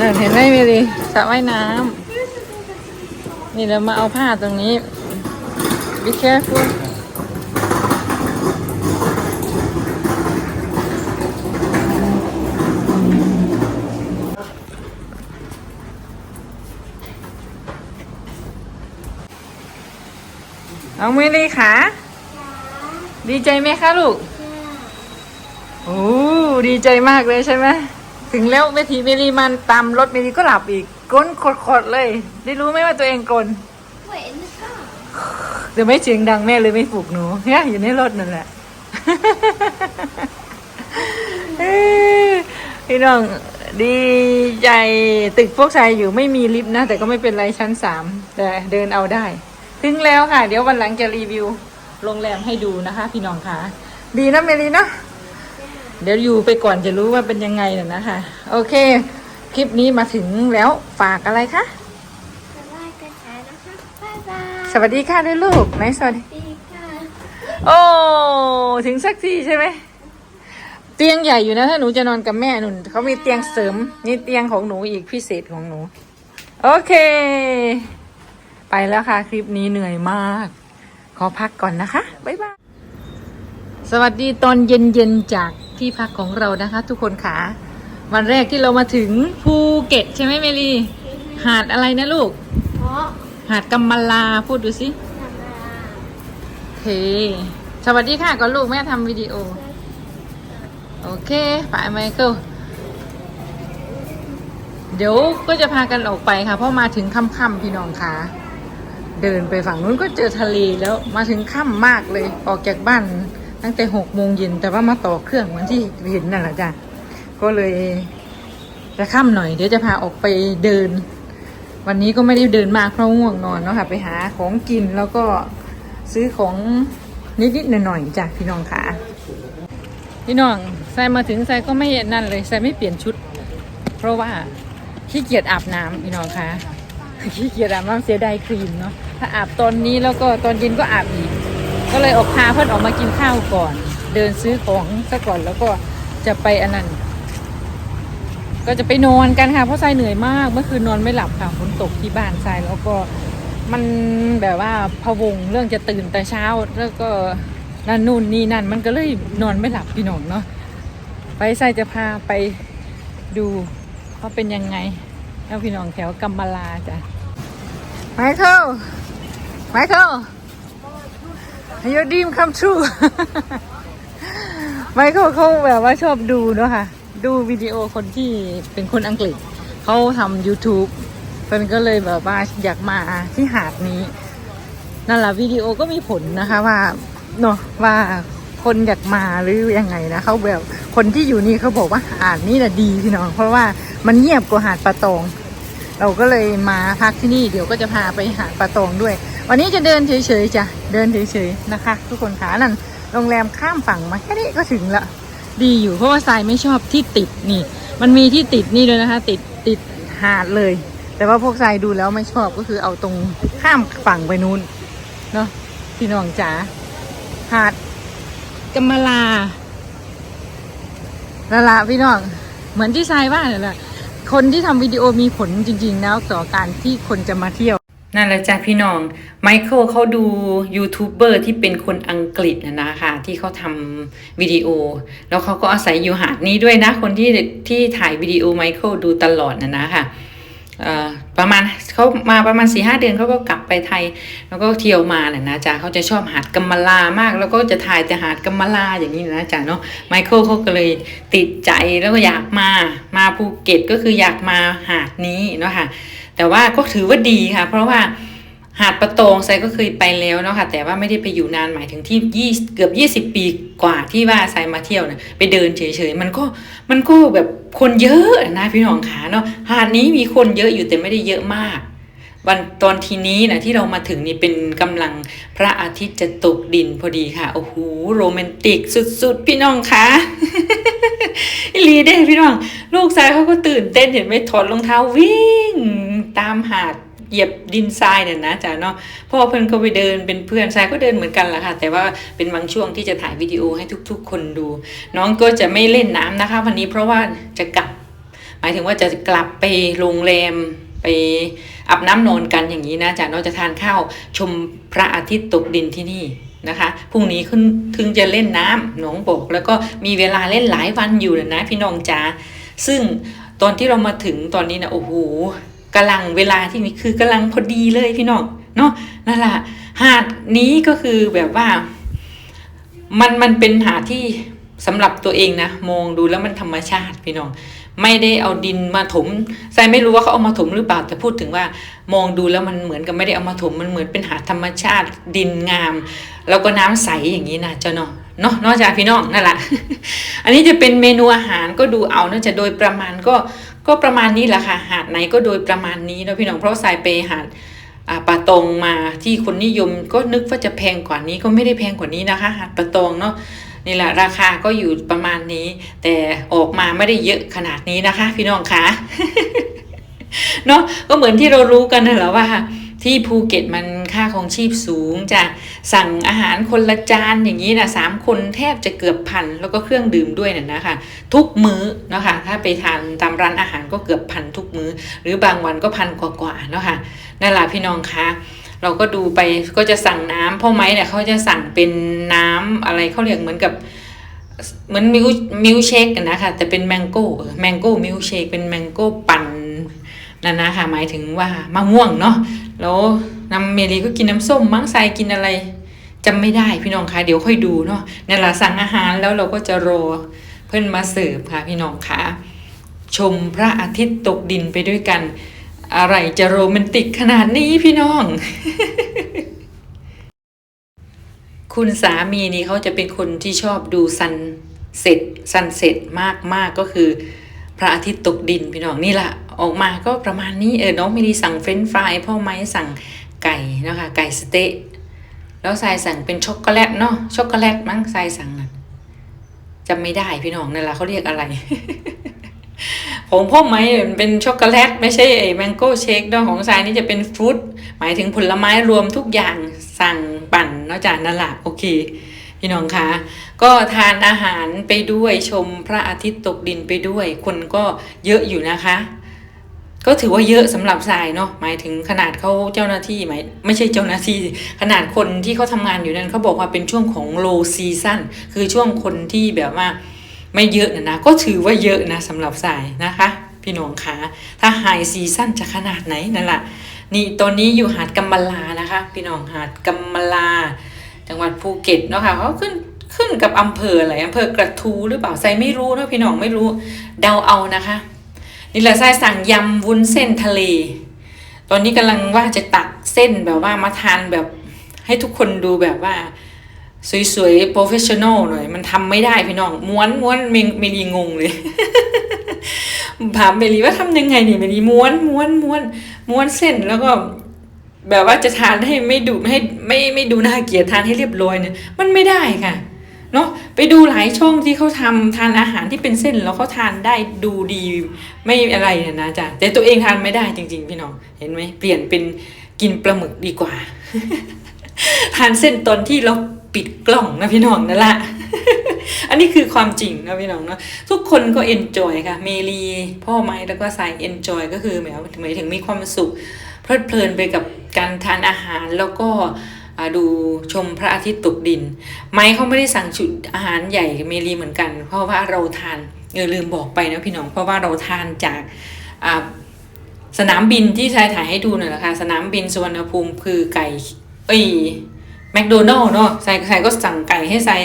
นั่นเห็นไหมเมลีสระว่ายน้ำนี่เรามาเอาผ้าตรงนี้ be careful เอาเมลีขาดีใจไหมคะลูกโอ้ดีใจมากเลยใช่ไหม ถึงแล้วเวทีเมลีมันตามรถเมลีก็หลับอีกกลนขดๆเลย ได้รู้ไหมว่าตัวเองกลน Wait, in the car. เดี๋ยวไม่เสียงดังแม่เลยไม่ปลุกหนูเนี่ยอยู่ในรถนั่นแหละ เอ้ยพี่น้องดีใจตึกพวกชายอยู่ไม่มีลิฟต์นะ แต่ก็ไม่เป็นไรชั้นสามแต่เดินเอาได้ ถึงแล้วค่ะ เดี๋ยววันหลังจะรีวิวโรงแรมให้ดูนะคะ พี่น้องค่ะ ดีนะเมลีเนาะ เดี๋ยวอยู่ไปก่อนจะรู้ว่าเป็นยังไงน่ะนะคะ โอเค คลิปนี้มาถึงแล้วฝากอะไรคะสวัสดีค่ะนะคะบ๊ายบายสวัสดีค่ะด้วยลูกไหนสวัสดีสวัสดีค่ะโอ้ถึงสักทีใช่ไหมเตียงใหญ่อยู่นะถ้าหนูจะนอนกับแม่หนุนเขามีเตียงเสริมนี่เตียงของหนูอีกพิเศษของหนู โอเค ไปแล้วค่ะ คลิปนี้เหนื่อยมาก ขอพักก่อนนะคะ บ๊ายบาย สวัสดีตอนเย็นๆจาก ที่พักของเรานะคะ ทุกคนค่ะ วันแรกที่เรามาถึงภูเก็ตใช่ไหมเมลีหาดอะไรนะลูก เพราะหาดกำมะลาพูดดูสิทำมาโอเค สวัสดีค่ะก่อนลูกแม่ทำวิดีโอ โอเคไปไมเคิลเดี๋ยวก็จะพากันออกไปค่ะ เพราะมาถึงค่ำๆพี่น้องค่ะ เดินไปฝั่งนู้นก็เจอทะเลแล้วมาถึงค่ำมากเลยออกจากบ้าน ตั้งแต่หกโมงเย็นแต่ว่ามาต่อเครื่องเหมือนที่เห็นนั่นแหละจ้ะก็เลยจะค่ำหน่อยเดี๋ยวจะพาออกไปเดิน วันนี้ก็ไม่ได้เดินมากเพราะง่วงนอนเนาะค่ะ ไปหาของกินแล้วก็ซื้อของนิดๆหน่อยๆจ้ะพี่น้องค่ะพี่น้องใส่มาถึงใส่ก็ไม่นั่นเลยใส่ไม่เปลี่ยนชุด เพราะว่าขี้เกียจอาบน้ำพี่น้องคะขี้เกียจอาบน้ำเสียดายครีมเนาะถ้าอาบตอนนี้แล้วก็ตอนเย็นก็อาบอีก ก็เลยออกพาเพื่อนออกมากินข้าวก่อน เดินซื้อของซะก่อนแล้วก็จะไปอันนั้น ก็จะไปนอนกันค่ะเพราะทรายเหนื่อยมาก เมื่อคืนนอนไม่หลับค่ะฝนตกที่บ้านทรายแล้วก็มันแบบว่าพะวงเรื่องจะตื่นแต่เช้า แล้วก็นั่นนู่นนี่นั่น มันก็เลยนอนไม่หลับพี่น้องเนาะไปทรายจะพาไปดูว่าเป็นยังไงแล้วพี่น้องแถวกัมมาลาจ้ะไมเคิลไมเคิล Your dream come true ไมเคิลเขาแบบว่าชอบดูเนาะค่ะ ดูวิดีโอคนที่เป็นคนอังกฤษ เขาทำ YouTube เพิ่นก็เลยแบบว่าอยากมาที่หาดนี้ นั่นแหละวิดีโอก็มีผลนะคะว่าเนาะว่าคนอยากมาหรือยังไงนะเขาแบบคนที่อยู่นี่เขาบอกว่าหาดนี้แหละดีพี่น้อง เพราะว่ามันเงียบกว่าหาดปะตอง เราก็เลยมาพักที่นี่เดี๋ยวก็จะพาไปหาดปะตองด้วย วันนี้จะเดินเฉยๆจ้ะเดินเฉยๆนะคะ ทุกคนขานั่นโรงแรมข้ามฝั่งมาแค่นี้ก็ถึงละดีอยู่เพราะว่าทรายไม่ชอบที่ติดนี่ มันมีที่ติดนี่เลยนะคะ ติดติดหาดเลย แต่ว่าพวกทรายดูแล้วไม่ชอบก็คือเอาตรงข้ามฝั่งไปนู้นเนาะพี่น้องจ๋าหาดกำมะลาละละพี่น้องเหมือนที่ทรายว่าเนี่ยแหละคนที่ทำวิดีโอมีผลจริงๆแล้วต่อการที่คนจะมาเที่ยว นั่นแหละจ้ะพี่น้องไมเคิลเขาดูยูทูบเบอร์ที่เป็นคนอังกฤษนะนะคะที่เขาทำวิดีโอ แล้วเขาก็อาศัยอยู่หาดนี้ด้วยนะ คนที่ที่ถ่ายวิดีโอไมเคิลดูตลอดนะนะค่ะเอ่อประมาณเขามาประมาณสี่ห้าเดือนเขาก็กลับไปไทย แล้วก็เที่ยวมาน่ะนะจ๊ะเขาจะชอบหาดกัมมาลามาก แล้วก็จะถ่ายแต่หาดกัมมาลาอย่างนี้นะจ๊ะเนาะไมเคิลเขาก็เลยติดใจแล้วก็อยากมามาภูเก็ตก็คืออยากมาหาดนี้เนาะค่ะ แต่ว่าก็ถือว่าดีค่ะ เพราะว่าหาดประตงไซก็เคยไปแล้วเนาะค่ะ แต่ว่าไม่ได้ไปอยู่นานหมายถึงที่ยี่เกือบ20ปีกว่าที่ว่าไซมาเที่ยวนะไปเดินเฉยๆมันก็มันก็แบบคนเยอะนะพี่น้องขาเนาะหาดนี้มีคนเยอะอยู่แต่ไม่ได้เยอะมาก วันตอนทีนี้นะที่เรามาถึงนี่เป็นกำลังพระอาทิตย์จะตกดินพอดีค่ะ โอ้โหโรแมนติกสุดๆ พี่น้องคะลีเด้พี่น้อง ลูกชายเขาก็ตื่นเต้นเห็นไหมถอดรองเท้าวิ่งตามหาดเหยียบดินทรายเนี่ยนะจ๊ะเนาะพ่อเพื่อนก็ไปเดินเป็นเพื่อนทรายก็เดินเหมือนกันแหละค่ะ แต่ว่าเป็นบางช่วงที่จะถ่ายวิดีโอให้ทุก ๆ คนดู น้องก็จะไม่เล่นน้ำนะคะ วันนี้เพราะว่าจะกลับ หมายถึงว่าจะกลับไปโรงแรม ไปอาบน้ำนอนกันอย่างนี้นะจ๊ะเราจะทานข้าวชมพระอาทิตย์ตกดินที่นี่นะคะพรุ่งนี้ขึ้นถึงจะเล่นน้ำหนองบก แล้วก็มีเวลาเล่นหลายวันอยู่นะพี่น้องจ๋าซึ่งตอนที่เรามาถึงตอนนี้นะโอ้โหกำลังเวลาที่มีคือกำลังพอดีเลยพี่น้องเนาะนั่นแหละหาดนี้ก็คือแบบว่า มันมันเป็นหาดที่ สำหรับตัวเองนะ มองดูแล้วมันธรรมชาติพี่น้อง ไม่ได้เอาดินมาถมใส่ไม่รู้ว่าเขาเอามาถมหรือเปล่าแต่พูดถึงว่า มองดูแล้วมันเหมือนกับไม่ได้เอามาถมมันเหมือนเป็นหาดธรรมชาติ ดินงาม แล้วก็น้ำใสอย่างนี้นะเจ้าเนาะเนาะนอกจากพี่น้องนั่นแหละอันนี้จะเป็นเมนูอาหารก็ดูเอาน่าจะโดยประมาณก็ก็ประมาณนี้แหละค่ะหาดไหนก็โดยประมาณนี้เนาะพี่น้องเพราะสายไปหาดอ่าปาตองมาที่คนนิยมก็นึกว่าจะแพงกว่านี้ก็ไม่ได้แพงกว่านี้นะคะ หาดปาตองเนาะ นี่แหละราคาก็อยู่ประมาณนี้ แต่ออกมาไม่ได้เยอะขนาดนี้นะคะ พี่น้องคะเนาะก็เหมือนที่เรารู้กันนั่นแหละว่า ที่ภูเก็ตมันค่าของชีพสูงจะสั่งอาหารคนละจานอย่างนี้นะสามคนแทบจะเกือบพันแล้วก็เครื่องดื่มด้วยน่ะนะคะ ทุกมื้อเนาะคะถ้าไปทานตามร้านอาหารก็เกือบพันทุกมื้อ หรือบางวันก็พันกว่าๆเนาะค่ะนั่นแหละพี่น้องคะ เราก็ดูไปก็จะสั่งน้ำพ่อไม้เนี่ยเขาจะสั่งเป็นน้ำอะไรเขาเรียกเหมือนกับเหมือนมิลมิลเชคกันนะคะแต่เป็นแมงโก้แมงโก้มิลเชคเป็นแมงโก้ปั่นนั่นนะคะหมายถึงว่ามะม่วงเนาะแล้วน้ำเมลีก็กินน้ำส้มมั้งทรายกินอะไรจำไม่ได้พี่น้องคะเดี๋ยวค่อยดูเนาะนั่นแหละสั่งอาหารแล้วเราก็จะรอเพื่อนมาเสิร์ฟค่ะพี่น้องคะชมพระอาทิตย์ตกดินไปด้วยกัน อะไรจะโรแมนติกขนาดนี้พี่น้อง คุณสามีนี่เขาจะเป็นคนที่ชอบดูซันเซ็ตซันเซ็ตมากมากก็คือ พระอาทิตย์ตกดินพี่น้องนี่แหละออกมาก็ประมาณนี้เออน้องมิลีสั่งเฟรนฟรายพ่อไม้สั่งไก่นะคะไก่สเต๊ะแล้วทรายสั่งเป็นช็อกโกแลตเนาะช็อกโกแลตมั้งทรายสั่งนั่นจำไม่ได้พี่น้องนั่นแหละเขาเรียกอะไร ของพ่อไม้เป็นช็อกโกแลตไม่ใช่ไอ้แมงโก้เชคเนาะของทรายนี่จะเป็นฟรุตหมายถึงผลไม้รวมทุกอย่างสั่งปั่นนาะจานนั่นแหละโอเคพี่น้องคะก็ทานอาหารไปด้วยชมพระอาทิตย์ตกดินไปด้วย คนก็เยอะอยู่นะคะ ก็ถือว่าเยอะสำหรับทรายเนาะหมายถึงขนาดเขาเจ้าหน้าที่หมายไม่ใช่เจ้าหน้าที่ ขนาดคนที่เขาทำงานอยู่นั้นเขาบอกว่าเป็นช่วงของ low season คือช่วงคนที่แบบว่า ไม่เยอะนะนะก็ถือว่าเยอะนะสำหรับสายนะคะ พี่น้องคะถ้าไฮซีซั่นจะขนาดไหนนั่นแหละนี่ตอนนี้อยู่หาดกัมมลานะคะ พี่น้องหาดกัมมลา จังหวัดภูเก็ตเนาะค่ะเขาขึ้นขึ้นกับอำเภออะไรอำเภอกระทูหรือเปล่าใส่ไม่รู้เนาะพี่น้องไม่รู้เดาเอานะคะนี่แหละไส้สั่งยำวุ้นเส้นทะเล ตอนนี้กำลังว่าจะตักเส้นแบบว่ามาทานแบบให้ทุกคนดูแบบว่า สวยๆโปรเฟชชั่นอลหน่อย มันทำไม่ได้พี่น้อง ม้วนม้วนเมงเมลีงงเลย ถามเมลีว่าทำยังไงนี่เมลีม้วนม้วนม้วนม้วนเส้นแล้วก็แบบว่าจะทานให้ไม่ดูให้ไม่ไม่ดูน่าเกลียดทานให้เรียบร้อยเนี่ยมันไม่ได้ค่ะเนาะไปดูหลายช่องที่เขาทำทานอาหารที่เป็นเส้นแล้วเขาทานได้ดูดีไม่อะไรเนี่ยนะจ๊ะแต่ตัวเองทานไม่ได้จริง ๆ พี่น้องเห็นไหมเปลี่ยนเป็นกินปลาหมึกดีกว่า ทานเส้นตอนที่เรา ปิดกล้องนะพี่น้องนั่นแหละ อันนี้คือความจริงนะพี่น้องเนาะทุกคนก็เอนจอยค่ะ เมลีพ่อไม้แล้วก็สายเอนจอยก็คือหมายหมายถึงมีความสุข เพลิดเพลินไปกับการทานอาหารแล้วก็ดูชมพระอาทิตย์ตกดิน ไม้เขาไม่ได้สั่งชุดอาหารใหญ่เมลีเหมือนกัน เพราะว่าเราทานเออลืมบอกไปนะพี่น้องเพราะว่าเราทานจากสนามบินที่ชายถ่ายให้ดูหน่อยนะคะสนามบินสุวรรณภูมิคือไก่เอ้ย แมคโดนัลล์เนาะใส่ใส่ก็สั่งไก่ให้ใส่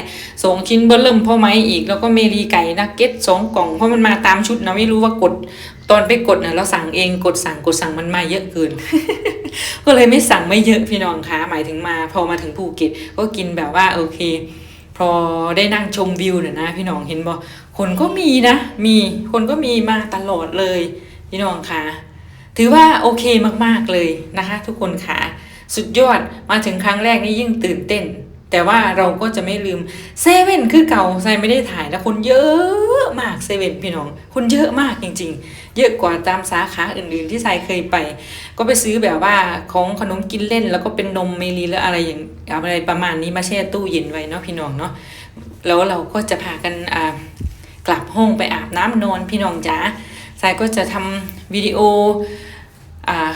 สองชิ้นเบอร์เริ่มพ่อไม้อีก แล้วก็เมลีไก่นักเก็ตสองกล่อง เพราะมันมาตามชุดนะไม่รู้ว่ากดตอนไปกดนะเราสั่งเองกดสั่งกดสั่งมันมาเยอะเกิน ก็เลยไม่สั่งไม่เยอะพี่น้องคะหมายถึงมา พอมาถึงภูเก็ตก็กินแบบว่าโอเค พอได้นั่งชมวิวเนี่ยนะ พี่น้องเห็นบ่คนก็มีนะ มีคนก็มีมาตลอดเลย พี่น้องคะถือว่าโอเคมากๆเลยนะคะ ทุกคนค่ะ สุดยอดมาถึงครั้งแรกนี่ยิ่งตื่นเต้น แต่ว่าเราก็จะไม่ลืมเซเว่นคือเก่าใส่ไม่ได้ถ่ายแล้วคนเยอะมากเซเว่นพี่น้อง คนเยอะมากจริง ๆ เยอะกว่าตามสาขาอื่นๆที่ทรายเคยไป ก็ไปซื้อแบบว่าของขนมกินเล่น แล้วก็เป็นนมเมลีแล้วอะไรอย่างอะไรประมาณนี้มาแช่ตู้เย็นไว้เนาะพี่น้องเนาะแล้วเราก็จะพากันอ่ากลับห้องไปอาบน้ำนอนพี่น้องจ๋าทายก็จะทำวิดีโอ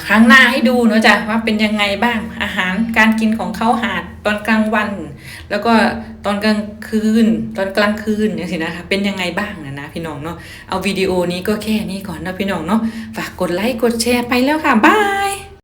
ครั้งหน้าให้ดูเนาะจ้ะว่าเป็นยังไงบ้างอาหารการกินของเขาหาดตอนกลางวัน แล้วก็ตอนกลางคืน ตอนกลางคืนเนี่ยสินะคะเป็นยังไงบ้างนะนะพี่น้องเนาะเอาวิดีโอนี้ก็แค่นี้ก่อนนะพี่น้องเนาะฝากกดไลค์กดแชร์ไปแล้วค่ะบาย